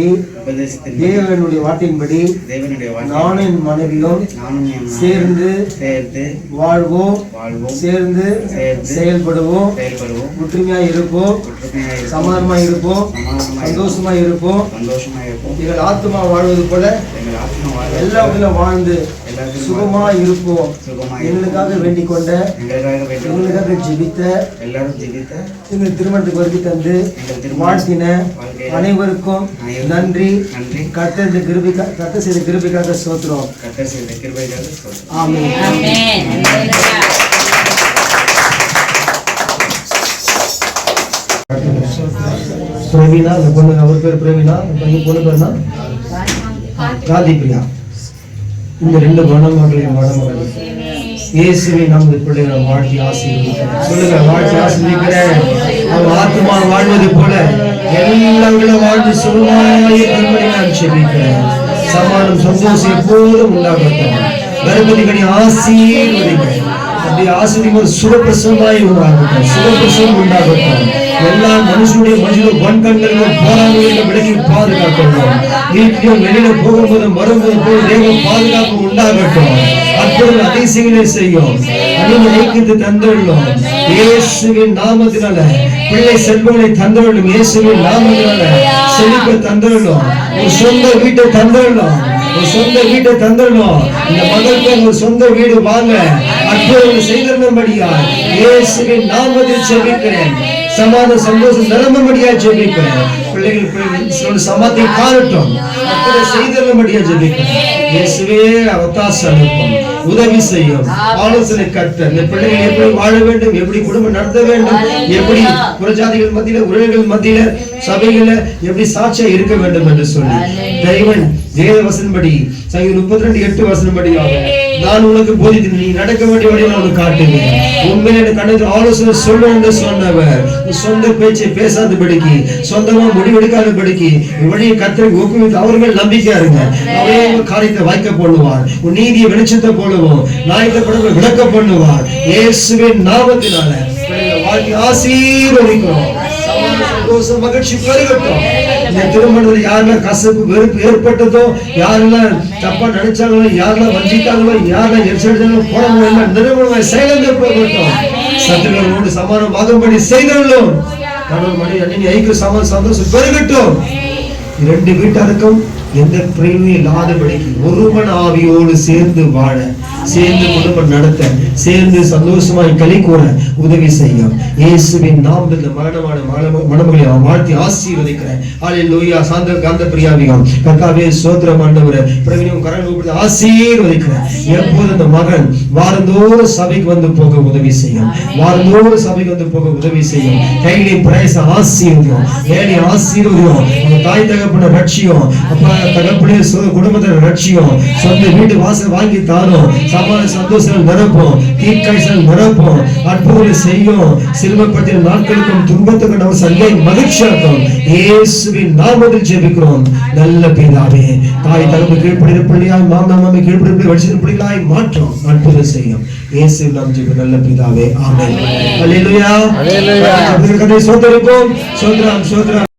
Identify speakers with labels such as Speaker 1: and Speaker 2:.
Speaker 1: உபதேசத்தின்படி
Speaker 2: தேவனுடைய வார்த்தையின்படி நானும் என் மனைவியும் சேர்ந்து
Speaker 1: சேர்ந்து
Speaker 2: வாழ்வோம்.
Speaker 1: வாழ்வோம்.
Speaker 2: சேர்ந்து செயல்படுவோம்.
Speaker 1: செயல்படுவோம்.
Speaker 2: ஒற்றுமையாய் இருப்போம்.
Speaker 1: ஒற்றுமையாக இருப்போம்.
Speaker 2: சமாதானமாய் இருப்போம். சந்தோஷமாய் இருப்போம். எங்கள் ஆத்மா வாழ்வது போல
Speaker 1: எங்கள் ஆத்மா
Speaker 2: எல்லாத்திலும் வாழ்ந்து சுகமாய் இருப்போம்.
Speaker 1: சுகமாய்
Speaker 2: எங்களுக்காக வேண்டிக் கொண்ட
Speaker 1: எங்களுக்காக
Speaker 2: ஜெபித்த
Speaker 1: எல்லாரும் ஜெபித்த
Speaker 2: எங்கள் திருமணத்துக்கு வருகை தந்து வாழ்த்தின அனைவருக்கும் நன்றி.
Speaker 1: நன்றி.
Speaker 2: கர்த்தர் இந்த கிருபிக்கா கர்த்தர் செய்த கிருபிக்காக சோத்துறோம்
Speaker 1: கத்தர் செய்த கிருபைக்காக
Speaker 3: Amen.
Speaker 2: பிரவீனா அந்த பொண்ணு அவர் பேர் பிரவீனா பையன் பொண்ணு பேர்னா காந்தி பிரியா இந்த ரெண்டு மணமகளையும் மணமகள் இயேசுவை நமது பிள்ளைகளை வாழ்த்தி ஆசீர்வதிக்கிறேன் சொல்லுங்க வாழ்த்தி ஆசீர்வதிக்கிறேன். அவன் ஆத்மா வாழ்வது போல எல்லாங்களும் வாழ்ந்து சுகமாய் கண்மணி நான் செபிக்கிறேன். சமானம் சந்தோஷம் எப்போதும் உண்டாகட்டும். கர்ப்பதிகளை ஆசீர்வதிக்கிறேன். அப்படி ஆசிரியர் சுகப்பிரசமாய் உண்டாகட்டும். சுகப்பிரசம் உண்டாகட்டும். எல்லா மனுஷனுடைய மனித வன்கண்களும் போராடுவதை விலகி பாதுகாக்கணும். வீட்டிலும் வெளியில போகும்போது வரும்போது போய் தேவ பாதுகாப்பு உண்டாகட்டும். அற்புதம் அதிசயங்களை செய்யும். அணிந்து ஐக்கியத்தை தந்துள்ளோம் இயேசுவின் நாமத்தினால பிள்ளை செல்வங்களை தந்துள்ளோம் இயேசுவின் நாமத்தினால செழிப்பை தந்துள்ளோம் ஒரு சொந்த வீட்டை தந்துள்ளோம் ஒரு சொந்த வீட்டை தந்துடணும் இந்த மகளுக்கு ஒரு சொந்த வீடு வாங்க. அற்புதம் செய்திருந்தபடியா இயேசுவின் நாமத்தில் செபிக்கிறேன். சமாத சந்தோஷம் நிரம்பும்படியா ஜெபிக்கிறேன். பிள்ளைகள் பிள்ளைகள் சமாத்தை காணட்டும் அற்புதம் செய்திருந்தபடியா ஜெபிக்கிறேன். இயேசுவே அவகாசம் அனுப்பும். உதவி செய்யும். ஆலோசனை கட்ட. இந்த பிள்ளைகள் எப்படி வாழ வேண்டும்? எப்படி குடும்பம் நடத்த வேண்டும்? எப்படி புறஜாதிகள் மத்தியில உறவுகள் மத்தியில சபைகள எப்படி சாட்சியா இருக்க வேண்டும் என்று சொல்லி தெய்வன் வேத வசனப்படி சங்கீதம் முப்பத்தி ரெண்டு எட்டு வசனப்படியாக நான் உனக்கு போதித்து நீ நடக்க வேண்டிய வழியை நான் உனக்கு காட்டுவேன். உண்மையில எனக்கு கண்டது ஆலோசனை சொல்ல என்று சொன்னவர். உன் சொந்த பேச்சை பேசாதபடிக்கு சொந்தமா முடிவெடுக்காதபடிக்கு உன் வழியை கத்திரை ஒப்புவித்து அவர் மேல் நம்பிக்கையா இருங்க அவரே உங்க காரியத்தை வாய்க்க பண்ணுவார். உன் நீதியை வெளிச்சத்தை போடுவோம் நாயத்தை படங்களை விளக்க பண்ணுவார். இயேசுவின் நாமத்தினால வாழ்க்கை ஆசீர்வதிக்கிறோம். சந்தோஷம் மகிழ்ச்சி பெருகட்டும். இந்த திருமணத்தில் யாரெல்லாம் கசப்பு வெறுப்பு ஏற்பட்டதோ யாரெல்லாம் தப்பா நினைச்சாங்களோ யாரெல்லாம் வஞ்சித்தாங்களோ யாரெல்லாம் எரிச்செடுத்தாங்களோ போனவங்க எல்லாம் நிறுவனமாய் செயலந்து போகட்டும். சத்துக்களோடு சமாதானம் ஆகும்படி செய்தோம் கணவன் மணி அண்ணி ஐக்கிய சமாதான சந்தோஷம் பெருகட்டும். இரண்டு வீட்டாருக்கும் எந்த பிரிவும் இல்லாதபடிக்கு ஒருவன் ஆவியோடு சேர்ந்து வாழ சேர்ந்து குடும்பம் நடத்த சேர்ந்து சந்தோஷமாய் களி கூற உதவி செய்யும். இயேசுவின் நாமத்தில் மரணமான மணம- மணமகளை வாழ்த்தி ஆசீர்வதிக்கிறேன். ஆலே லோயா சாந்த காந்த பிரியாவிகம் கர்த்தாவே சோத்திரம் ஆண்டவரே பிரவீனும் ஊப்பிட்டு ஆசீர்வதிக்கிறேன். எப்போது அந்த மகன் வாரந்தோறும் சபைக்கு வந்து போக உதவி செய்யும். வாரந்தோறும் சபைக்கு வந்து போக உதவி செய்யும். கையிலே பிரயச ஆசீர்வதியும் வேலை ஆசீர்வதியும் தாய் தகப்பன ரட்சியும் அப்பா தகப்பனே குடும்பத்தை ரட்சியும் சொந்த வீட்டு வாசல் வாங்கி தாரும் சமாதான சந்தோஷங்கள் நிரப்பும் தீர்க்காய்ச்சல் நிரப்பும் அற்புதங்களை செய்யும் சிறுமப்படுத்தின நாட்களுக்கும் துன்பத்துக்கும் நம்ம சங்கை மகிழ்ச்சியாக்கும் இயேசுவின் நாமத்தில் ஜெபிக்கிறோம். நல்ல பிதாவே தாய் தகப்பு கீழ்ப்படுகிற பிள்ளையாய் மாமனா மாமி கீழ்ப்படுகிற வடிசிற பிள்ளைகளாய் மாற்றும் அற்புதம் செய்யும். இயேசு நாம் ஜெபி நல்ல பிதாவே ஆமென். அல்லேலூயா அல்லேலூயா சோதரிப்போம் சோதரம் சோதரம்